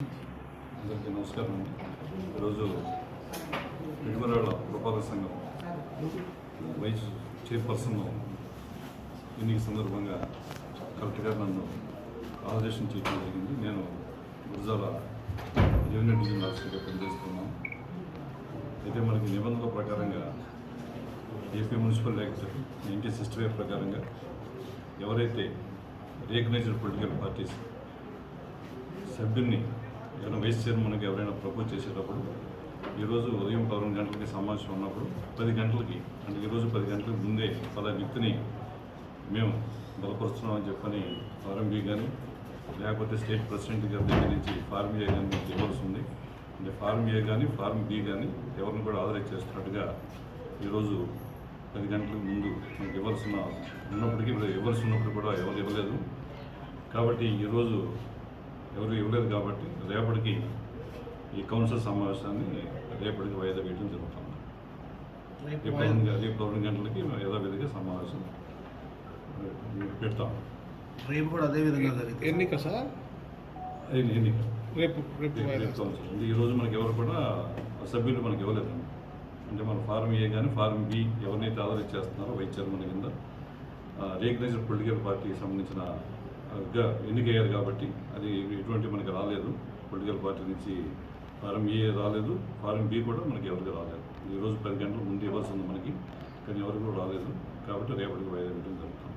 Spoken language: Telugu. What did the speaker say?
అందరికీ నమస్కారం. ఈరోజు పిడుమరాళ్ళ పురపాలక సంఘం వైస్ చైర్పర్సన్ ఎన్నిక సందర్భంగా కలెక్టర్ గారు నన్ను ఆదేశం చేయడం జరిగింది. నేను గురజాల రెవెన్యూ డివిజన్ ఆఫీసర్గా పనిచేస్తున్నాను. అయితే మనకి నిబంధనల ప్రకారంగా AP municipal act nineteen sixty five ప్రకారంగా ఎవరైతే రికగ్నైజ్డ్ పొలిటికల్ పార్టీస్ సభ్యుల్ని ఏదైనా వైస్ చైర్మన్కి ఎవరైనా ప్రపోజ్ చేసేటప్పుడు ఈరోజు ఉదయం పదకొండు గంటలకి సమావేశం ఉన్నప్పుడు పది గంటలకి అంటే ఈరోజు పది గంటలకు ముందే పలా వ్యక్తిని మేము బలపరుస్తున్నామని చెప్పని ఆర్ఎంబీ కానీ లేకపోతే స్టేట్ ప్రెసిడెంట్ గారి దగ్గర నుంచి ఫార్మ్ ఏ కానీ మీకు ఇవ్వాల్సి ఉంది. అంటే ఫార్మ్ ఏ కానీ ఫార్మ్ బి కానీ ఎవరిని కూడా ఆదరైజ్ చేస్తున్నట్టుగా ఈరోజు పది గంటలకు ముందు మనకి ఇవ్వాల్సిన ఉన్నప్పటికీ ఇవ్వాల్సి ఉన్నప్పుడు కూడా ఎవరు ఇవ్వలేదు. కాబట్టి ఈరోజు ఎవరు ఇవ్వలేదు కాబట్టి రేపటికి ఈ కౌన్సిల్ సమావేశాన్ని రేపటికి వాయిదా వేయడం జరుగుతుంది. రేపు రేపు పదకొండు గంటలకి యథావిధిగా సమావేశం పెడతాం. రేపు కూడా అదే విధంగా ఎన్నిక సార్? ఎన్ని- ఎన్నిక రేపు రేపు కౌన్సిల్. ఈరోజు మనకి ఎవరు కూడా సభ్యులు మనకి ఇవ్వలేదండి అంటే మన ఫారం ఏ కానీ ఫారం బి ఎవరినైతే ఆదరించి చేస్తున్నారో వైస్ చైర్మన్ కింద రికగ్నైజ్డ్ పొలిటికల్ పార్టీకి సంబంధించిన గా ఎన్నికయ్యారు కాబట్టి అది ఎటువంటి మనకి రాలేదు. పొలిటికల్ పార్టీ నుంచి ఫారం ఏ రాలేదు. ఫారం బి కూడా మనకి ఎవరికి రాలేదు. ఈరోజు పది గంటల ముందు ఇవ్వాల్సి ఉంది మనకి కానీ ఎవరికి కూడా రాలేదు. కాబట్టి రేపటికి వాయిదా వేయడం జరుగుతుంది.